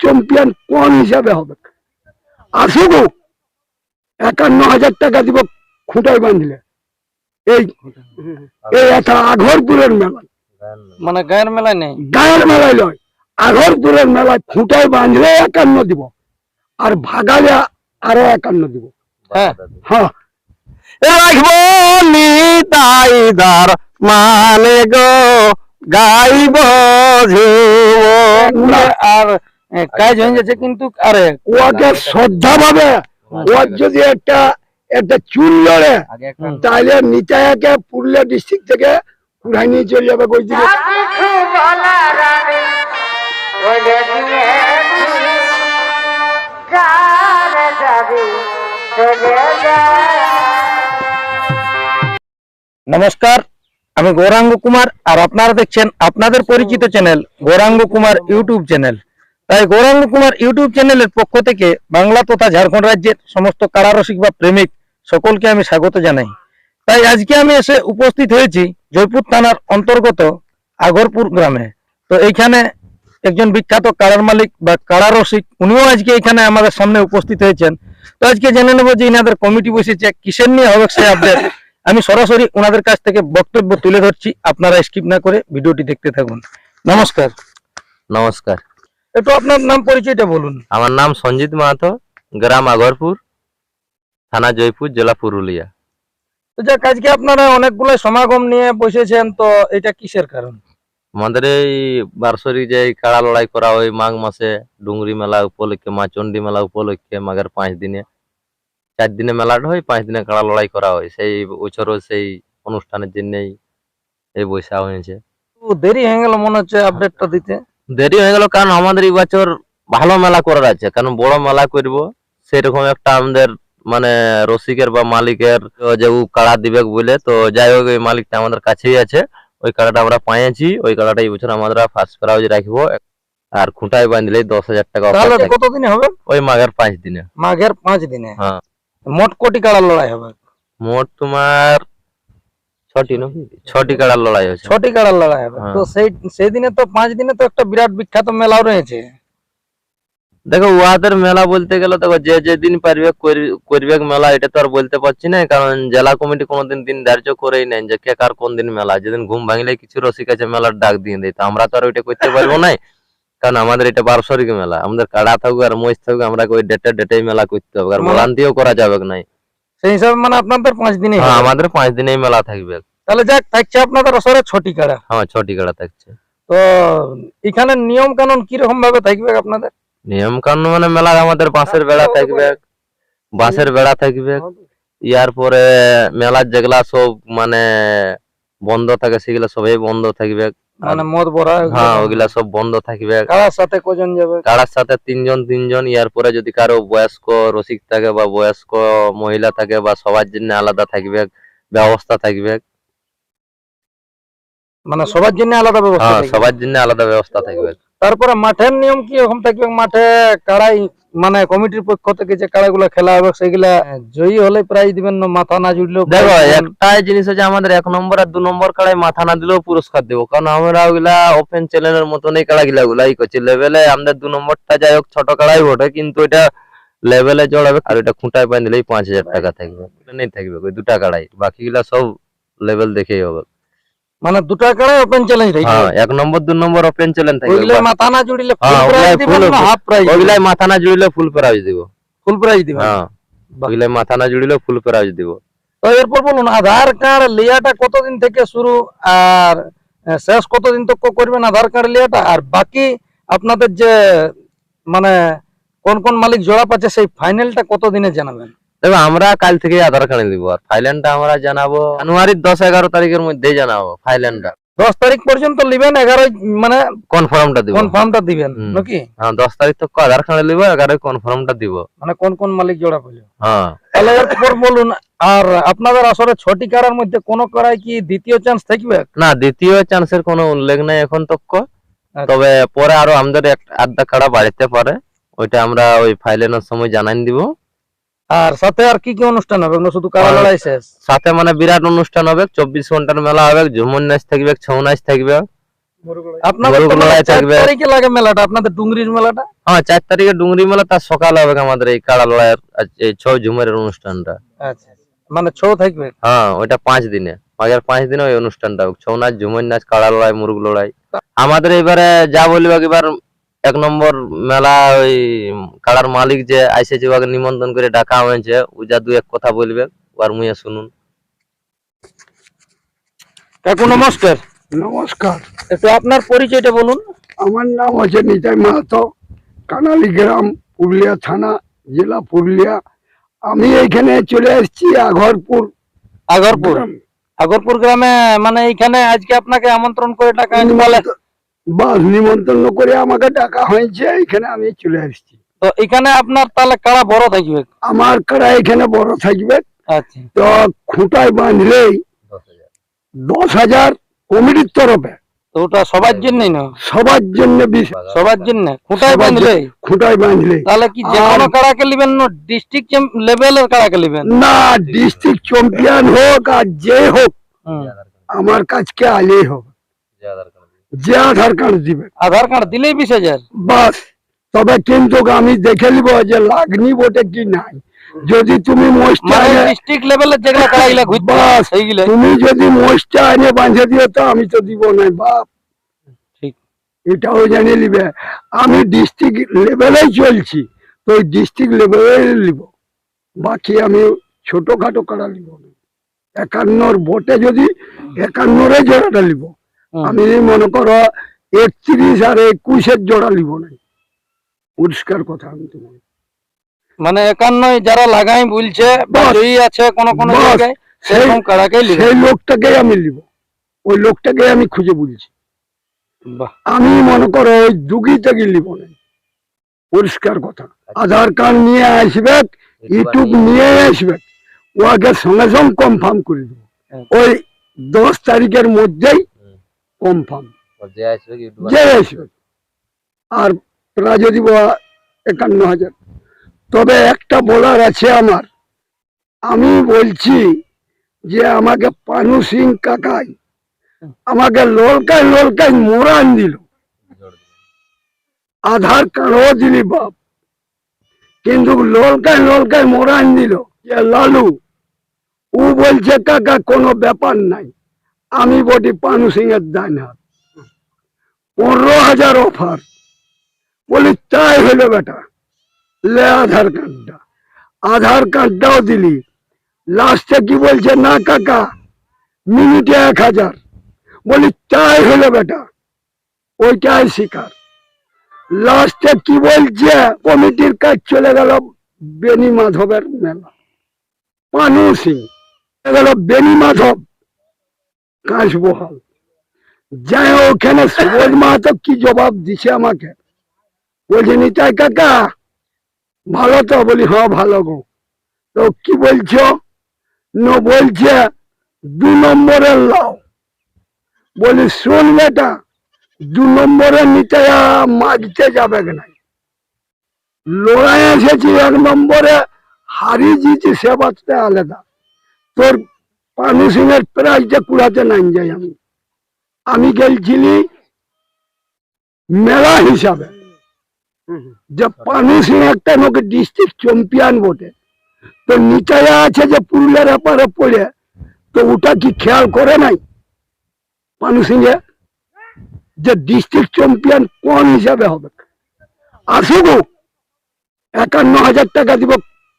Champion কোন হিসাবে হবে? আসুক একান্ন হাজার টাকা দিব খুঁটায় বাঁধলে। এই এই একটা আঘরপুরের মেলা মানে গায়ের মেলায় নেই? গায়ের মেলায় নয় আঘরপুরের মেলায় খুঁটায় বাঁধলে একান্ন দিব আর ভাগালে আরও একান্ন দিব। হ্যাঁ। হ্যাঁ। রাখব মানে গো গাইব আর কাজ হয়ে যাচ্ছে কিন্তু আরে ওকে শ্রদ্ধা ভাবে ওর যদি একটা একটা চুল লড়ে তাহলে নিতায়াকে পুরুলিয়া ডিস্ট্রিক্ট থেকে কুড়াই নিয়ে চলে যাবে দিকে? নমস্কার আমি গৌরাঙ্গ কুমার আর আপনারা দেখছেন আপনাদের পরিচিত channel Gauranga Kumar YouTube channel তাই গৌরাঙ্গ কুমার ইউটিউব চ্যানেলের পক্ষ থেকে বাংলা তথা ঝাড়খণ্ড রাজ্যের সমস্ত কারারসিক বা প্রেমিক সকলকে আমি স্বাগত জানাই। তাই আজকে আমি এসে উপস্থিত হয়েছি জয়পুর থানার অন্তর্গত আগরপুর গ্রামে। তো এইখানে একজন বিখ্যাত কারার মালিক বা কারারসিক উনিও আজকে এখানে আমাদের সামনে উপস্থিত হয়েছেন। তো আজকে জেনে নেব যে ইনাদের কমিটি বসেছে, কিসের নিয়ে হবে সে আপডেট আমি সরাসরি ওনাদের কাছ থেকে বক্তব্য তুলে ধরছি, আপনারা স্কিপ না করে ভিডিওটি দেখতে থাকুন। নমস্কার। নমস্কার। একটু আপনার নাম পরিচয়টা বলুন। আমার নাম সঞ্জিত মাহাতো গ্রাম আগরপুর থানা জয়পুর জেলা পুরুলিয়া। তো যাক আজকে আপনারা অনেকগুলো সমাগম নিয়ে বসেছেন তো এটা কিসের কারণ? আমাদের এই বার্ষরিক যে কাড়া লড়াই করা হয় মাঘ মাসে ডুংরি মেলা উপলক্ষে মা চণ্ডী মেলা উপলক্ষে মাঘের পাঁচ দিনে চার দিনে মেলাটা হয় পাঁচ দিনে কাড়া লড়াই করা হয়। সেই বছরও সেই অনুষ্ঠানের জন্যই এই বৈশা হয়েছে। দেরি হয়ে গেল মনে হচ্ছে আপডেটটা দিতে। দেরি হয়ে গেল কারণ আমাদের এই বছর ভালো মেলা করার আছে। কারণ বড় মেলা করব সেরকম একটা আমাদের মানে রসিকের বা মালিকের যে ও কাড়া দিবে বলে তো যাই হোক ওই মালিকটা আমাদের কাছেই আছে। ওই কাড়াটা আমরা পাইছি ওই কাড়াটা এই বছর আমরা ফার্স্ট প্রাইজ রাখব। আর খুঁটায় বাঁধলে দশ হাজার টাকা তাহলে কতদিনে হবে? ওই মাঘের পাঁচ দিনে। মাঘের পাঁচ দিনে? হ্যাঁ। মোট কোটি কাড়া লড়াই হবে? মোট তোমার ছটি ছটি কাড়ার লড়াই হচ্ছে ছটি কাড়ার লড়াই হবে। হ্যাঁ। তো সেই সেই দিনে তো পাঁচ দিনে তো একটা বিরাট বিখ্যাত মেলাও রয়েছে। দেখো উহাদের মেলা বলতে গেলে দেখো যে যে দিন পারবে করবে মেলা এটা তো আর বলতে পারছি না কারণ জেলা কমিটি কোনোদিন দিন ধার্য করেই নেন যে কে কার কোন দিন মেলা। যেদিন ঘুম ভাঙলে কিছু রসিক আছে মেলার ডাক দিয়ে দেয়। তো আমরা তো আর ওইটা করতে পারব না কারণ আমাদের এটা বার্ষরিক মেলা। আমাদের কাড়া থাকুক আর মহিষ থাকুক আমরা ওই ডেটে ডেটেই মেলা করতে হবে। আর মানে- করা যাবে না সেই হিসাবে মানে আপনাদের পাঁচ দিনে হ্যাঁ আমাদের পাঁচ দিনেই মেলা থাকবে। তাহলে যাক থাকছে আপনাদের আসরে ছটি কাড়া। হ্যাঁ ছটি কাড়া থাকছে। তো এখানে নিয়ম কানুন কীরকম ভাবে থাকবে আপনাদের? নিয়ম কানুন মানে মেলা আমাদের বাঁশের বেড়া থাকবে বাঁশের বেড়া থাকবে। ইয়ার পরে মেলার যেগুলা সব মানে বন্ধ থাকে সেগুলা সবাই বন্ধ থাকবে। মানে মদ ভরা হ্যাঁ ওগুলা সব বন্ধ থাকবে। কারার সাথে কজন যাবে? কারার সাথে তিনজন তিনজন ইয়ার পরে যদি কারও বয়স্ক রসিক থাকে বা বয়স্ক মহিলা থাকে বা সবার জন্য আলাদা থাকবে ব্যবস্থা থাকবে। মানে সবার জন্য আলাদা ব্যবস্থা হ্যাঁ সবার জন্য আলাদা ব্যবস্থা থাকবে। তারপরে মাঠের নিয়ম কি রকম থাকবে? মাঠে কাড়াই মানে কমিটির পক্ষ থেকে যে খেলা হবে সেগুলা জয়ী হলে প্রাইজ দিবেন না মাথা না জুড়লেও দেখো একটাই জিনিস হচ্ছে আমাদের এক নম্বর আর দু নম্বর কাড়াই মাথা না দিলেও পুরস্কার দেবো। কারণ আমরা ওগুলা ওপেন চ্যানেলের মতন এই কাড়া গুলা গুলাই করছি। লেভেলে আমাদের দু নম্বরটা যাই হোক ছোট কাড়াই বটে কিন্তু এটা লেভেলে জড়াবে আর এটা খুঁটায় পাই দিলেই পাঁচ হাজার টাকা থাকবে। নেই থাকবে ওই দুটা কাড়াই বাকিগুলা সব লেভেল দেখেই হবে। মানে দুটা কাড়াই ওপেন চ্যালেঞ্জ থাকবে হ্যাঁ এক নম্বর দু নম্বর ওপেন চ্যালেঞ্জ থাকবে ওইগুলো মাথা না জুড়লে ফুল প্রাইজ full- না হাফ প্রাইজ ওগুলাই মাথা না জুড়লে ফুল প্রাইজ দিব। ফুল প্রাইজ দিবেন। হ্যাঁ বাহ। মাথা না জুড়লে ফুল প্রাইজ দিব। তো এরপর বলুন আধার কার্ড লিয়াটা কতদিন থেকে শুরু আর শেষ কতদিন তক করবেন আধার কার্ড লিয়াটা? আর বাকি আপনাদের যে মানে কোন কোন মালিক জোড়া পাচ্ছে সেই ফাইনালটা কতদিনে জানাবেন? দেখো আমরা কাল থেকে আধার কার্ড দিব আর ফাইল্যান্ডটা আমরা জানাব জানুয়ারির দশ এগারো তারিখের মধ্যেই জানাব ফাইল্যান্ডটা দশ তারিখ পর্যন্ত নিবেন এগারো মানে কনফার্মটা দিব। কনফার্মটা দিবেন। নাকি? হ্যাঁ দশ তারিখ তো আধার কার্ড নিব এগারো কনফার্মটা দিব। মানে কোন কোন মালিক জোড়া পেল হ্যাঁ। তাহলে এরপর বলুন আর আপনাদের আসলে ছটি কারার মধ্যে কোন কারায় কি দ্বিতীয় চান্স থাকবে? না দ্বিতীয় চান্সের কোনো উল্লেখ নাই এখন তক আচ্ছা। তবে পরে আরও আমাদের আধা কাড়া বাড়িতে পারে ওইটা আমরা ওই ফাইলেনের সময় জানাই দিব। আর সাথে আর কি কি অনুষ্ঠান হবে? শুধু কারা লড়াই শেষ? সাথে মানে বিরাট অনুষ্ঠান হবে চব্বিশ ঘণ্টার মেলা হবে ঝুমুর নাচ থাকবে ছৌ নাচ থাকবে। আপনাদের মানে ডুংরির মেলাটা? হ্যাঁ চার তারিখে ডুংরি মেলা তার সকালে হবে আমাদের এই কাড়া লড়াইয়ের এই ঝুমের অনুষ্ঠানটা। আচ্ছা মানে ছৌ থাকবে? হ্যাঁ ওইটা পাঁচ দিনে। পাঁচ দিনে ওই অনুষ্ঠানটা ছৌ নাচ ঝুমের নাচ কাড়া লড়াই মুরগ লড়াই। আমাদের এবারে যা বলবে এবার এক নম্বর মেলা ওই কাড়ার মালিক যে আইসেছে ওকে নিমন্ত্রণ করে ডাকা হয়েছে। ও যা দু এক কথা বলবে আর মুয়ে শুনুন। কাকু নমস্কার। নমস্কার। একটু আপনার পরিচয়টা বলুন। আমার নাম হচ্ছে নিতাই মাহাতো কানালি গ্রাম পুরুলিয়া থানা জেলা পুরুলিয়া। আমি এইখানে চলে এসেছি আগরপুর। আগরপুর। আগরপুর গ্রামে মানে এইখানে আজকে আপনাকে আমন্ত্রণ করে টাকা বলে বাস নিমন্ত্রণ করে আমাকে ডাকা হয়েছে এখানে আমি চলে আসছি। তো এখানে আপনার তাহলে কাড়া বড় থাকবে? আমার কারা এখানে বড় থাকবে? আচ্ছা। তো খুঁটায় বাঁধলেই দশ হাজার কমিটির তরফে। তো ওটা সবার জন্যই না? সবার জন্য বিশ- সবার জন্য? খুঁটাই সবার বাঁধলে খুঁটায় বাঁধলে তাহলে কি যে কোনো কাড়াকে নেবেন না? ডিস্ট্রিক্ট লেভেলের কাড়াকে নেবেন? না ডিস্ট্রিক্ট চ্যাম্পিয়ন হোক আর যে হোক আমার কাছকে আলেই হবে যে আধার কার্ড দিবে। আধার কার্ড দিলেই বিশ হাজার। বাস তবে কিন্তু আমি দেখে নিব যে লাগনি বটে কি নাই। যদি তুমি মানে ডিস্ট্রিক্ট যেগুলো কাড়াগুলা বাস তুমি যদি এনে বাঁধে দিও তো আমি তো দিব না বাপ। ঠিক। এটাও জানিয়ে নিবে। আমি ডিস্ট্রিক্ট লেভেলেই চলছি তো ওই ডিস্ট্রিক্ট লেভেলে নিব। বাকি আমি ছোটখাটো করা নিব না। একান্নর ভোটে যদি একান্নরে জোড়াটা নিব। আমি মনে করো একত্রিশ আর একুশের জোড়া নিব নাই। পরিষ্কার কথা আমি তোমার মানে একান্ন যারা লাগাই বলছে। আছে কোন কোন। জায়গায় সেই সেরকম কাড়াকেই নেবে সেই লোকটাকেই আমি নিব ওই লোকটাকে আমি খুঁজে বলছি। বাহ। আমি মনে করো ওই দুগিটাকে নিব না পরিষ্কার কথা। আধার কার্ড নিয়ে আসবে ইউটিউব নিয়ে আসবে ওকে সঙ্গে সঙ্গে কনফার্ম করে দেবো। হ্যাঁ। ওই দশ তারিখের মধ্যেই। কনফার্ম। যে আসবে আর প্রায় যদি একান্ন হাজার। তবে একটা বলার আছে আমার। আমি বলছি যে আমাকে পানু সিং কাকাই আমাকে ললকায় ললকায় মোরান দিল। আধার কার্ডও দিলি বাপ। কিন্তু ললকায় ললকায় মোরান দিল। যে লালু ও বলছে কাকা কোনো ব্যাপার নাই। আমি বটি পানু সিং এর দান হাত পনেরো হাজার অফার। বলি, তাই হলো বেটা। লে আধার কার্ডটা। আধার কার্ডটাও দিলি। লাস্টে কি বলছে, না কাকা, মিনিটে এক হাজার। বলি, তাই হলো বেটা। ওইটাই শিকার। লাস্টে কি বলছে, কমিটির কাজ চলে গেল বেনি মাধবের মেলা। পানু সিং। চলে গেল বেনি মাধব। কাঁচবহাল যাই ওখানে সুবোধ মাহাতো কি জবাব দিছে আমাকে? বলছে, নিতাই কাকা, ভালো তো, বলি হ্যাঁ ভালো গো। তো কি বলছো? ন বলছে, দু নম্বরের লাও। বলি, শোন বেটা, দু নম্বরের নিতে মাঝতে যাবে না লড়াই এসেছি এক নম্বরে, হারিয়ে জিতি সে বাঁচতে আলাদা। তোর সিং এর প্রাইজটা কুড়াতে নাই যাই আমি। আমি গেলছিলি মেলা হিসাবে। যে সিং একটা ডিস্ট্রিক্ট চ্যাম্পিয়ন বটে। তো আছে যে ব্যাপারে পড়ে, তো ওটা কি খেয়াল করে নাই? পানু সিং এ যে ডিস্ট্রিক্ট চ্যাম্পিয়ন কোন হিসাবে হবে? আসুক। একান্ন হাজার টাকা দিব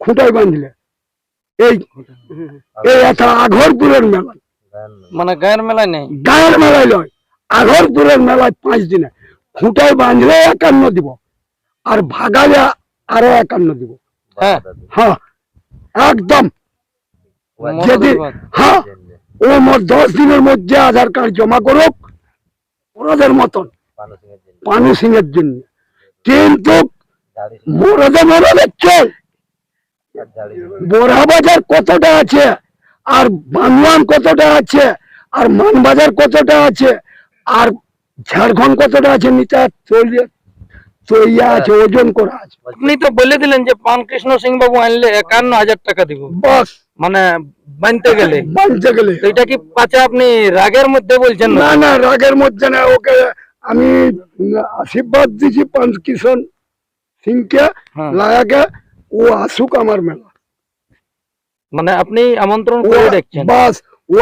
খুঁটায় বাঁধলে। এই এই একটা মানে গায়ের মেলায় নেই? গায়ের মেলায় নয় মেলায় পাঁচ দিনে। খুঁটায় বাঁধলে একান্ন দিব আর ভাগালে আরও একান্ন দিব। হ্যাঁ। হ্যাঁ একদম। যদি হ্যাঁ ও মোট দশ দিনের মধ্যে আধার কার্ড জমা করুক ওনাদের মতন পানু সিং এর জন্য। কিন্তু মরদে মরদে চল বোরা বাজার কতটা আছে? আর বানওয়ান কতটা আছে? আর মানবাজার কতটা আছে? আর ঝাড়খন্ড কতটা আছে? চলিয়ে তৈয়া আছে ওজন করা আছে। আপনি তো বলে দিলেন যে পান কৃষ্ণ সিং বাবু আনলে একান্ন হাজার টাকা দিব। বস। মানে বানতে গেলে। বানতে গেলে। এটা কি পাচ্ছে আপনি রাগের মধ্যে বলছেন না? না রাগের মধ্যে না। ওকে আমি আশীর্বাদ দিছি পাঁচ কিষণ সিংকে হ্যাঁ। লাগাকে ও আসুক আমার মেলা। মানে আপনি আমন্ত্রণ করে দেখছেন। বাস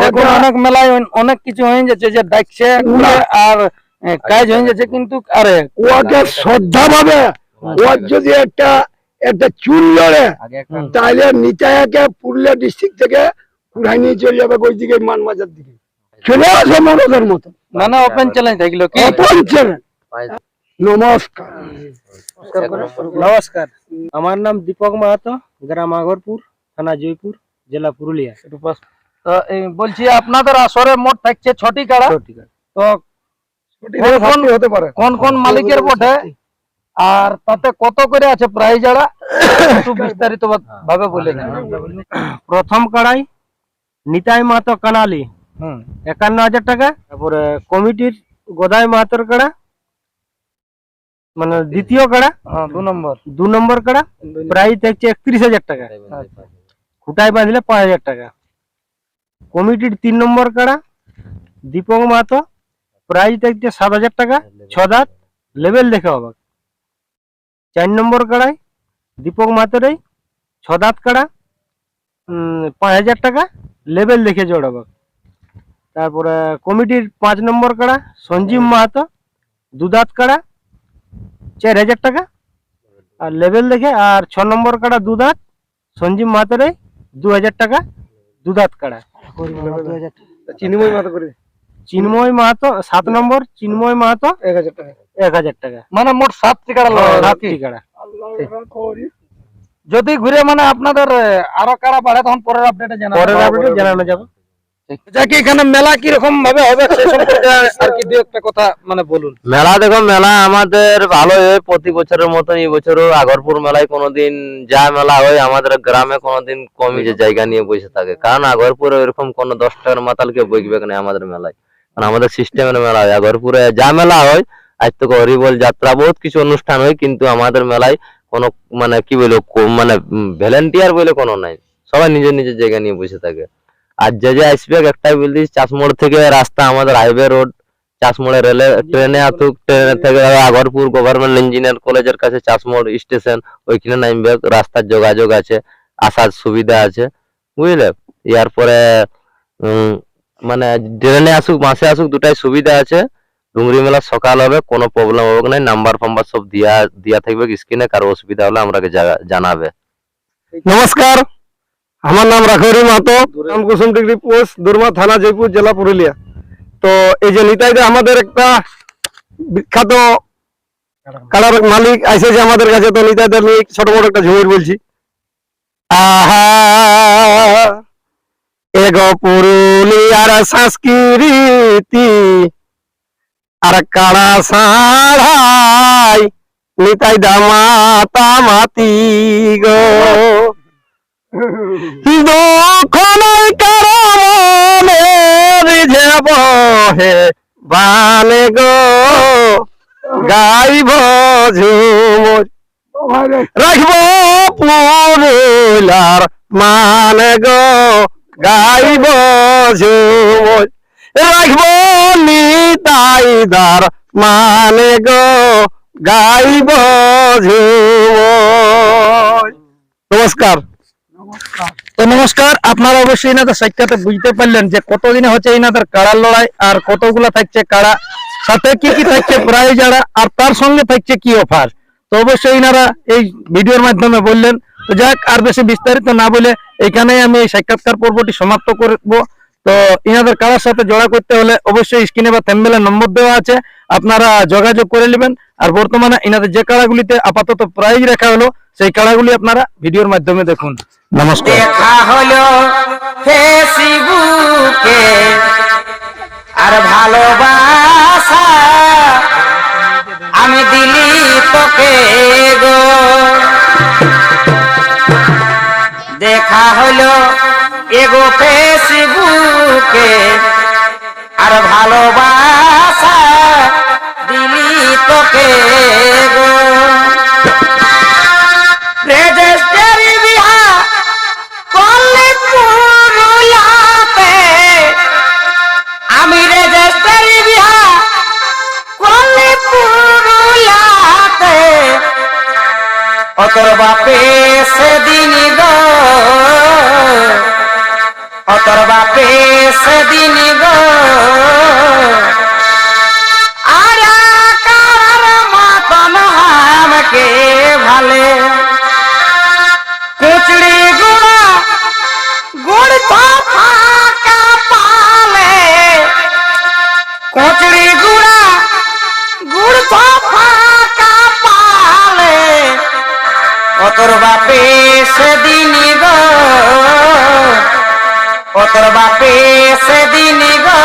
এখন অনেক মেলায় অনেক কিছু হয়ে যাচ্ছে যে ডাকছে আর কাজ হয়ে যাচ্ছে কিন্তু আরে ওকে শ্রদ্ধা ভাবে ওর যদি একটা একটা চুল লড়ে তাহলে নিতায়াকে পুরুলিয়া ডিস্ট্রিক্ট থেকে কুড়াই নিয়ে চলে যাবে ওই দিকে মানবাজার দিকে। চলে আসে মরদের মতো। মানে ওপেন চ্যালেঞ্জ থাকল কি? অপঞ্চেন নমস্কার। নমস্কার। আমার নাম দীপক মাহাতো গ্রাম আগরপুর থানা জয়পুর জেলা পুরুলিয়া। তো বলছি আপনাদের আসরে মোট থাকছে ছটি কাড়া। তো কোন কোন- হতে পারে। কোন কোন মালিকের বটে? আর তাতে কত করে আছে প্রাইজ যারা? একটু বিস্তারিত ভাবে বলে প্রথম কড়াই নিতাই মাহাতো কানালি। হুম। একান্ন হাজার টাকা। তারপরে কমিটির গোদাই মাহাতোর কাড়া। মানে দ্বিতীয় কাড়া? হ্যাঁ দু নম্বর। দু নম্বর কাড়া? প্রাইস থাকছে একত্রিশ হাজার টাকা। খুঁটায় বাঁধলে পাঁচ হাজার টাকা। কমিটির তিন নম্বর কাড়া দীপক মাহাতো প্রাইস থাকছে সাত হাজার টাকা ছ দাঁত লেভেল দেখে হবে। চার নম্বর কাড়াই দীপক মাহাতোর ছ দাঁত কাড়া উম, পাঁচ হাজার টাকা লেভেল দেখে জোড়াবে। তারপরে কমিটির পাঁচ নম্বর কাড়া সঞ্জীব মাহাতো দু দাঁত কাড়া চার হাজার টাকা। আর লেভেল দেখে আর ছ নম্বর কাড়া দু দাঁত সঞ্জীব মাহাতোর দু হাজার টাকা দু দাঁত কাড়া। চিনিময় মতো করে। চিন্ময় মাহাতো সাত নম্বর চিন্ময় মাহাতো এক হাজার টাকা। এক হাজার টাকা। মানে মোট সাতটি কাড়া লড়াই সাতটি? কাড়া। যদি ঘুরে মানে আপনাদের আরও কারা বাড়ে তখন পরের আপডেটে জানাব। পরের আপডেট জানানো যাবে। মানে প্রতি বছরের আগরপুর মেলায় কোনোদিন যা মেলা হয়, আমাদের গ্রামে কোনোদিন কমই যে জায়গা নিয়ে বসে থাকে। কারণ আগরপুরে এরকম কোনো দশ টাকার মাতালকে বইবে না আমাদের মেলায়। কারণ আমাদের সিস্টেমের মেলা হয়। আগরপুরে যা মেলা হয়, আজ তো হরিবল যাত্রা, বহুত কিছু অনুষ্ঠান হয়, কিন্তু আমাদের মেলায় কোনো মানে কি বলব মানে ভলেন্টিয়ার বলে কোনো নাই। সবাই নিজের নিজের জায়গা নিয়ে বসে থাকে। আর যে যে আসবে একটাই বলছি চাষমোড় থেকে রাস্তা আমাদের হাইওয়ে রোড চাষমোড়ে রেলে ট্রেনে আসুক ট্রেনে থেকে আগরপুর গভর্নমেন্ট ইঞ্জিনিয়ার কলেজের কাছে চাষমোড় স্টেশন ওইখানে নামবে, রাস্তার যোগাযোগ আছে, আসার সুবিধা আছে, বুঝলে? ইয়ার পরে মানে ট্রেনে আসুক, মাসে আসুক, দুটাই সুবিধা আছে ডুংরি মেলা সকাল হবে, কোনো প্রবলেম হবে না নাম্বার ফাম্বার সব দিয়া দিয়া থাকবে, স্ক্রিনে কারও অসুবিধা হলে আমাকে জানাবে। নমস্কার! আমার নাম রাখরি মাতো রাম কুসুম ডিগ্রি পোস্ট দুর্মা থানা জয়পুর জেলা পুরুলিয়া। তো এই যে নিতাইদা আমাদের একটা বিখ্যাত কালার মালিক আইসে যে আমাদের কাছে তো নিতাইদের নিয়ে ছোট বড় একটা ঝুমুর বলছি। আহা এগো পুরুলিয়ার সংস্কৃতি আর কাড়া সাড়াই নিতাই দা মাতা মাতি গো। দুখনাই কারণে রিঝেব হে বানে গো গাইব ঝুমুর। রাখব পুরুলার মানে গো গাইব ঝুমুর। রাখব নিতাইদার মানে গো গাইব ঝুমুর। নমস্কার। তো নমস্কার, আপনারা অবশ্যই এনাদের সাক্ষাতে বুঝতে পারলেন যে কতদিনে হচ্ছে এনাদের কাড়ার লড়াই আর কতগুলা থাকছে কাড়া, সাথে কি কি থাকছে প্রায় যারা, আর তার সঙ্গে থাকছে কি অফার তো অবশ্যই এনারা এই ভিডিওর মাধ্যমে বললেন। যাক, আর বেশি বিস্তারিত না বলে এখানেই আমি এই সাক্ষাৎকার পর্বটি সমাপ্ত করব। তো ইনাদের কারার সাথে জড়া করতে হলে অবশ্যই স্ক্রিনে বা থ্যাম্বেলের নম্বর দেওয়া আছে। আপনারা যোগাযোগ করে নেবেন। আর বর্তমানে ইনাদের যে কাড়াগুলিতে আপাতত প্রাইজ রাখা হলো, সেই কাড়াগুলি আপনারা ভিডিওর মাধ্যমে দেখুন। নমস্কার। আমি দিলি তোকে গো। দেখা হলো এগো ফেসবুকে আর ভালোবাসা দিলি তোকে গো। রেজিস্টারি বিহা করলি পুরুলাতে। আমি রেজিস্টারি বাপে সেদিন গো সেদিন ও তোর বাপে সেদিন গো